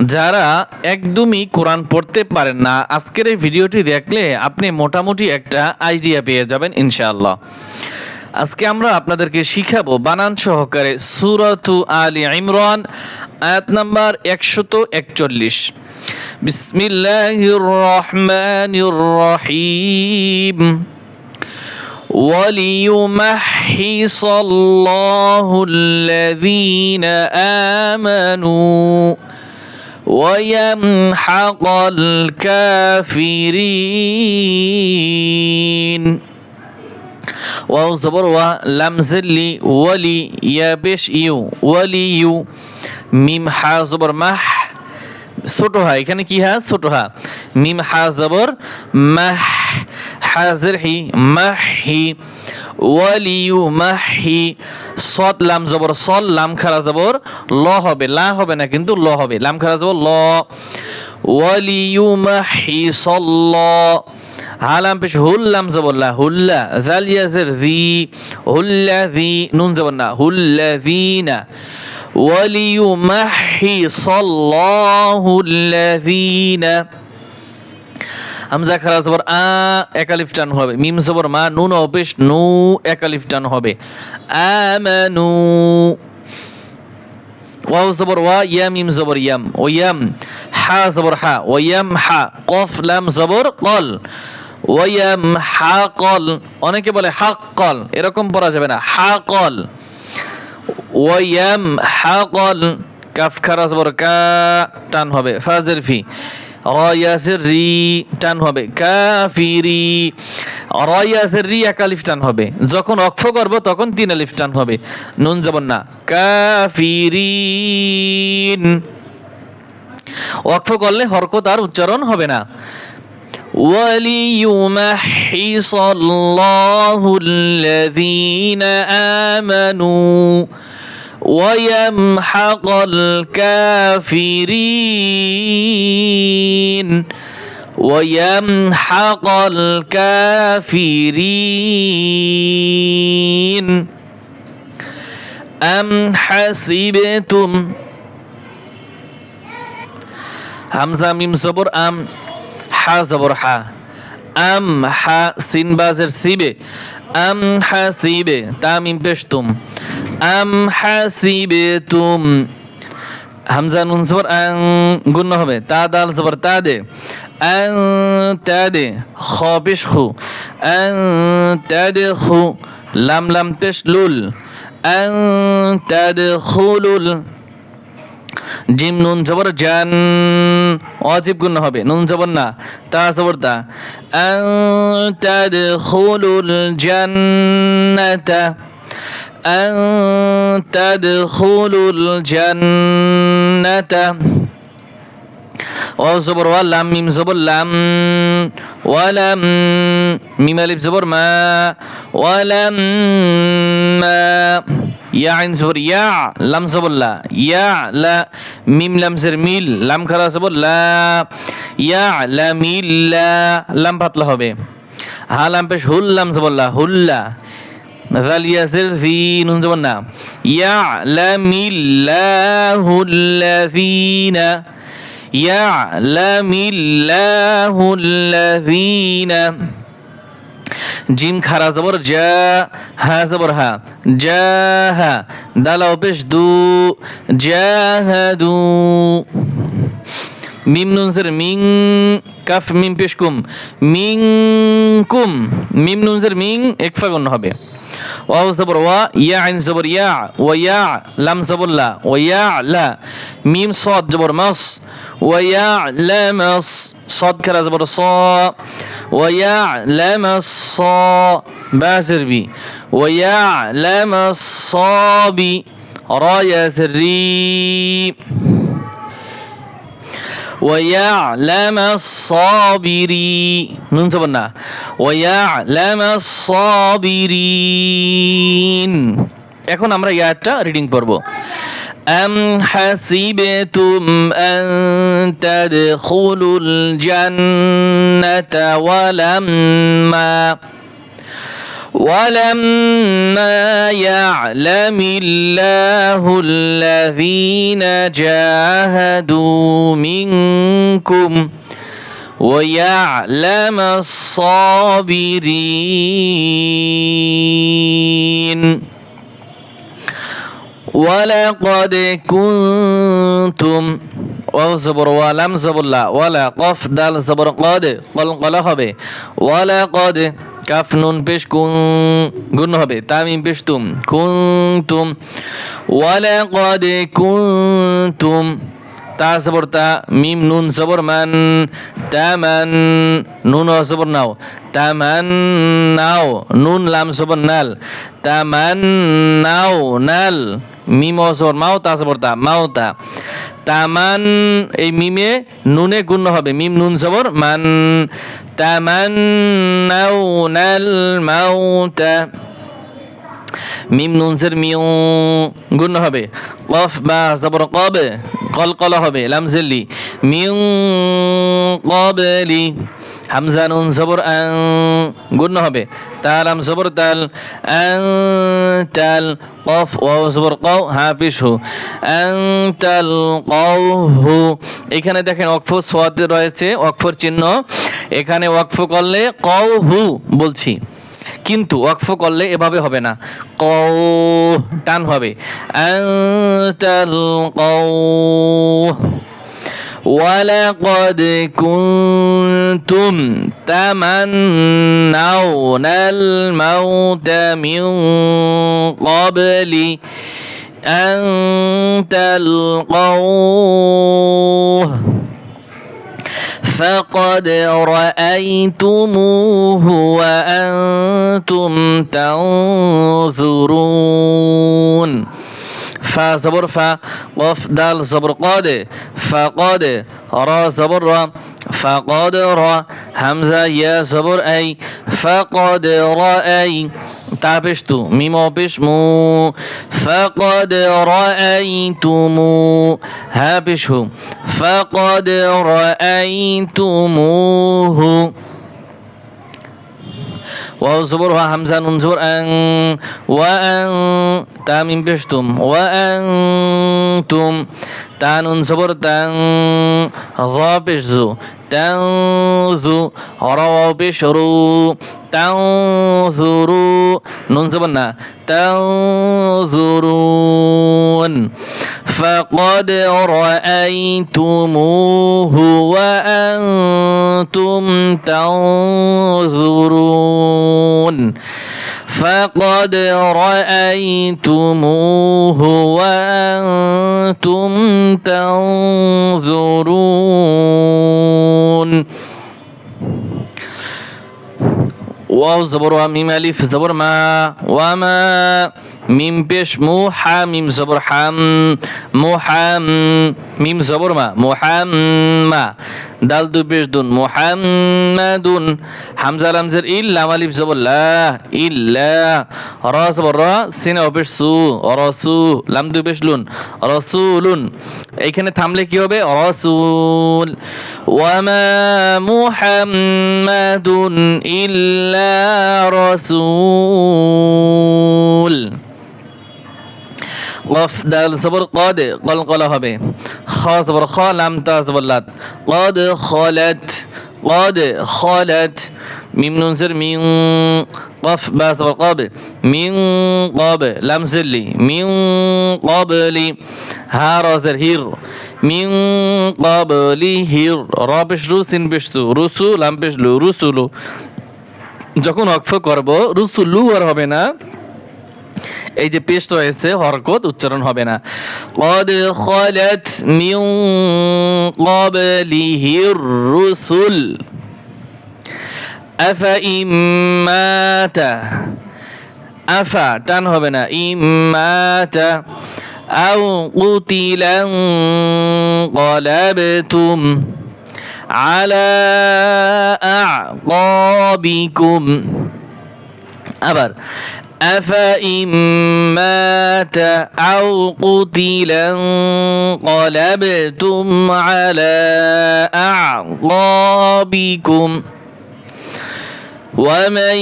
যারা একদমই কোরআন পড়তে পারেন না আজকের এই ভিডিওটি দেখলে আপনি মোটামুটি একটা আইডিয়া পেয়ে যাবেন ইনশাআল্লাহ আজকে আমরা আপনাদেরকে শিখাবো বানান সহকারে সুরতু আলী ইমরান আয়াত নাম্বার একশত একচল্লিশ বিসমিল্লাহির রহমানির রহিম وليمحص الله الذين آمنوا ويمحق الكافرين ওয়াও জবর ওয়া লাম জিল্লি ওয়ালি ইয়া বেশ ইউ ওয়ালি ইউ মিম হা জবর মাহ ছোট হা এখানে কি হা ছোট হা মিম হা জবর মাহ হাজরহি মাহি ওয়ালিউ মাহি সদ লাম জবর সল লাম খারা জবর, ল হবে, লা হবে না কিন্তু ল হবে, লাম খারা জবর, ল। ওয়ালিউ মাহি সল্ল হালাম পেশ হুল্লাম জবল্লা হুল্লা জালিয়া জালিয়াজের জি, হুল্লা জি, নুন জবন্না হুল্লা জিনা। ওয়ালিউ মাহি সল্লাহুল্লাযীনা হামজা খারা জবর আ, একালিফ টান হবে। মিম জবর মা, নুন অপেশ, নু, একালিফ টান হবে। আমানু ওয়াও জবর ওয়া ইয়া মিম জবর ইয়াম। ও ইয়াম, হা জবর হা। ও ইয়াম, হা, কফ, লাম জবর কল। ওয়াম হা, কল। অনেকে বলে হাক কল। এরকম পড়া যাবে না। হা, কল। ওয়াম হা, কল। কাফ, খারা জবর কা টান হবে। ফাজের ফি। রয়াসের রি টান হবে কাফিরি রয়াসের রি এক আলিফ টান হবে যখন অক্ষ করব তখন তিন আলিফ টান হবে নুন যাবেন না কাফিরিন ওয়াকফ করলে হরকত আর উচ্চারণ হবে না وليمحص الله الذين آمنوا ويمحق الكافرين. ويمحق الكافرين. أم حسبتم؟ همزة ميم صبر أم حا صبر حا. আম হা সিন বাজের সিবে, আম হা সিবে তা মিম পেশ তুম আম হা সিবে তুম। হামজা নুন জবর আং গুণ হবে, তা দাল জবর তা দে, আং তা দে খ পেশ খু আং তা দে খু লাম লাম পেশ লুল, আং তা দে খুলুল জিম নুন জবর জান। অজিব গুণ হবে, নুন জবর না, তা জবর তা আন তাদখুলুল জান্নাতা। আন তাদখুলুল জান্নাতা। ও জবর ওয়া লাম, মিম জবর লাম। ওয়ালাম মিম আলিফ জবর মা। ওয়ালাম মা। ইয়া আইন জবর ইয়া লাম জবর লা ইয়া লা মিম লাম জের মিল লাম খারা জবর লা ইয়া লা মিল লা লাম পাতলা হবে হা লাম পেশ হুল লাম জবর লা হুল্লা জাল ইয়াসির জি নুন জবর না ইয়া লা মিল লা হুল্লাযিনা يعلم الله الذين জিম খারা জবর, জা, হা জবর, হা। জাহা দালাও পেশ দু জাহাদু মিম নুন সের মিং, কাফ মিম পেশ কুম। মিং কুম। মিম নুন সের মিং একফা গণ্য হবে। واو زبر وا ياع زبر يا ويا لم زبر لا ويا لا. ميم صاد زبر مص ويا لا مص. صاد كلا زبر صا ويا لا صا باسر بي. ويا لا مص صابي رايا سري ويعلم الصابري نون سبنا ويعلم الصابرين এখন আমরা এই আয়াতটা রিডিং পড়ব أم حسبتم أن تدخلوا الجنة ولما ولما يعلم الله الذين جاهدوا منكم ويعلم الصابرين ولقد كنتم ওয়াও জবর ওয়ালাম জবরলা ওয়ালা কফ দাল জবর কদ, কল কলা হবে। ওয়ালা কদ কাফ নুন পেশ কুন, গুণ হবে। তামিম পেশ তুম কুনতুম ওয়ালা কদ কুনতুম তা জবর, তা মিম নুন জবর মান তামান নুন জবর নাও। তামান নাও, নুন লাম জবর নাল। তামান নাও, নাল। মিম ও জবর মাও তা জবর তা মাও তামান এই মিমে নুনে গুণ হবে, মিম নুন জবর, মান তামান মাউতা মিম নুনসের মিউ গুণ হবে, কফ বা জবর কব কল কল হবে লামজেলি মিউ কবলি হামজা নুন জবর আং গুণ হবে। তালাম জবর তাল আং তাল কফ ও জবর কও হা পিছু আং তাল কও হু, এখানে দেখেন অক্ফ সোয়াদ রয়েছে অক্ফর চিহ্ন। এখানে ওয়াকফ করলে কও হু বলছি। কিন্তু ওয়াকফ করলে এভাবে হবে না ক টান হবে। কও ولقد كنتم تمنون الموت من قبل أن تلقوه فقد رأيتموه وأنتم تنظرون فا زبر فا قف دال زبر قاد فقاد را زبر را فقد را همزة يا زبر أي فقد رأي تابشتو ميمو بشمو فقد رأيتمو هابشه فقد رأيتموه واو زبرها همزة نون زبر أن وأن تامين بشتم وأنتم تانون زبر تن ظا بشزو تنزو روا بشرو تنظروا نون زبرنا تنظرون فقد رأيتموه وأنتم تنظرون فقد رأيتموه وأنتم تنظرون واو زبر وميم ألف زبر ما وما মিম পেশ মু হা, মিম জবর হাম, মো হাম, মিম জবর মা মোহাম্মা দাল দু পেশ দুন মোহাম্মাদুন হামজা লামজের ইল্লা মালিফ জবর লা ইল্লা, র জবর র, সিন অপেশ সু রসু লাম দু পেশ লুন রসুলুন এইখানে থামলে কি হবে? রসুল ওয়ামা মুহাম্মাদুন ইল্লা রসুল কফ দাল সবর কদ কল কল হবে খ সবর খ লাম তা সবরলাত কদ খলাত কদ খলাত মিম নুন সির মিন قف با سبب قابل من قابل لم زلي من قبلي ها رازر هير من قبلي هير رابش روسين بشتو রুসু লাম পেশলু রুসুলু যখন অক্ষ করব রুসুলু আর হবে না এই যে পেস্ট রয়েছে হরকত উচ্চারণ হবে না قد خلت من قبله الرسل أفإن مات أفا টান হবে না ইমাত أو قتل انقلبتم على أعقابكم আবার أفإن مات أو قتل انقلبتم على أعقابكم ومن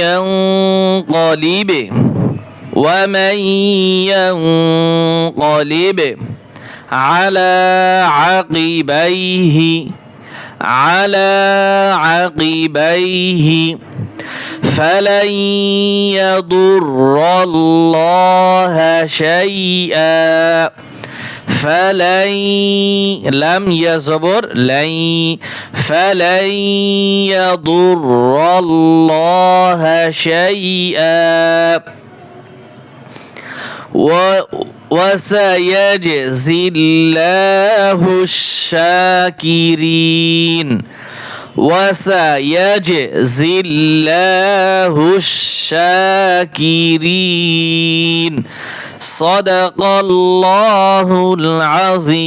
ينقلب ومن ينقلب على عقبيه على عقبيه فلن يضر الله شيئا. فلن لم يزبر لن فلن يضر الله شيئا. و- وسيجزي الله الشاكرين. وسيجزي الله الشاكرين. صدق الله العظيم.